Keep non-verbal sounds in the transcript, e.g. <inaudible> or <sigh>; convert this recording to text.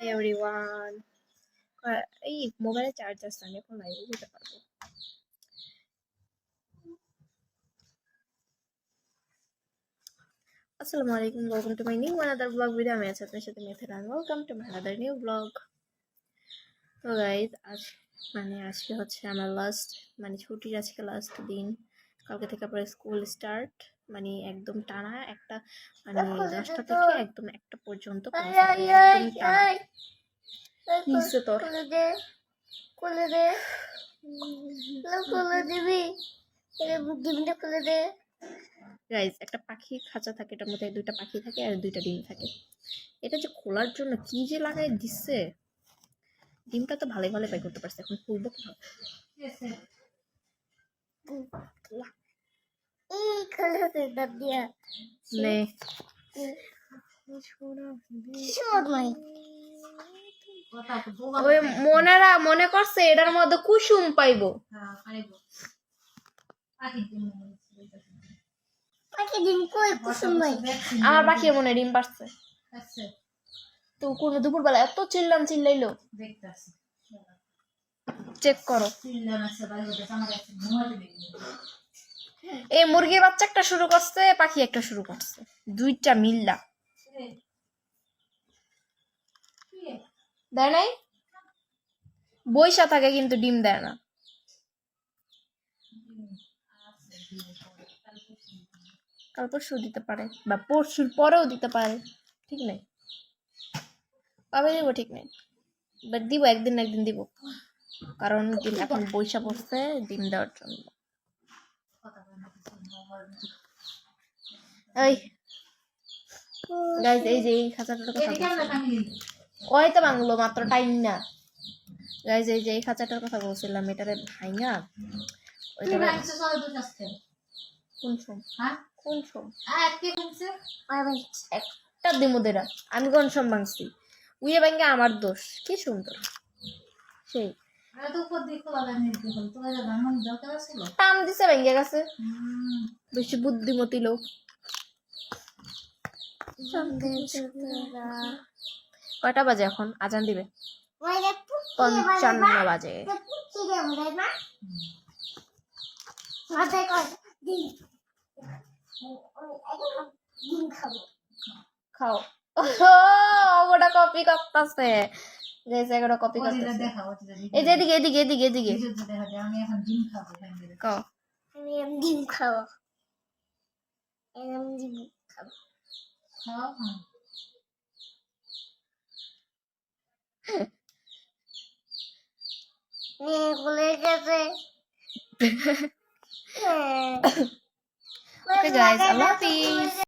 Everyone এই মোবাইলে charge আসছে আমি এখন লাইভে যেতে পারব আসসালামু আলাইকুম welcome to my new another blog video আমি আছি আপনার সাথে মেথের আর welcome to my another new blog তো গাইজ আজ মানে আজকে হচ্ছে আমার লাস্ট মানে ছুটির আজকে লাস্ট দিন। কালকে থেকে পরে স্কুল স্টার্ট মানে একদম টানা একটা মানে দশটা <laughs> থেকে একদম একটা পর্যন্ত টানা। তোর? খুলে দে খুলে দিবি। ডিমটা খুলে দে। গাইজ একটা পাখি খাঁচা থাকে এটার মধ্যে দুইটা পাখি থাকে আর দুইটা ডিম থাকে। এটা যে খোলার জন্য কি যে লাগাই দিচ্ছে ডিমটা তো ভালোই ভালো বাই করতে পারছে এখন খুলবো কীভাবে? নে। ওই মনেরা মনে করছে এটার মধ্যে কুসুম পাইবো। আমার পাখি মনে ডিম পারছে তো কোন দুপুরবেলা এত চিল্লাম চিল্লাইলো। চেক করো। এই মুরগির বাচ্চা একটা শুরু করছে, পাখি একটা শুরু করছে। দুইটা মিল্লা। দেয় নাই? বৈশা থাকে কিন্তু ডিম দেয় না। কাল পরশু দিতে পারে বা পরশুর পরেও দিতে পারে ঠিক নেই? কবে দিব ঠিক নেই? বাট দিব একদিন না একদিন দিব। কারণ ডিম এখন বৈশা পড়ছে ডিম দেওয়ার জন্য। এই গাইজ এই যে এই খাঁচাটার কথা বলছি। ওই তো বাংলো মাত্র টাইম না। গাইজ এই যে এই খাঁচাটার কথা বলছিলাম এটারে ওইটা কোন সোম? কোন সোম? একটা দিমুদেরা আমি কোন সোম ভাঙছি? উইয়ে ভাঙ্গে আমার দোষ কি সুন্দর। সেই। টান দিছে ভেঙে গেছে। বেশি বুদ্ধিমতী লোক। কয়টা বাজে এখন? আজান দিবে। পঞ্চান্ন বাজে। খাও। ওটা কপি করতেছে। গেছে এগুলো কপি করতেছে। এই যে এদিকে এদিকে এদিকে এদিকে। কও আমি এম ডিম খাব এম ডিম খাব। মেয়ে বলে গেছে <laughs> ওকে গাইস আল্লাহ হাফিজ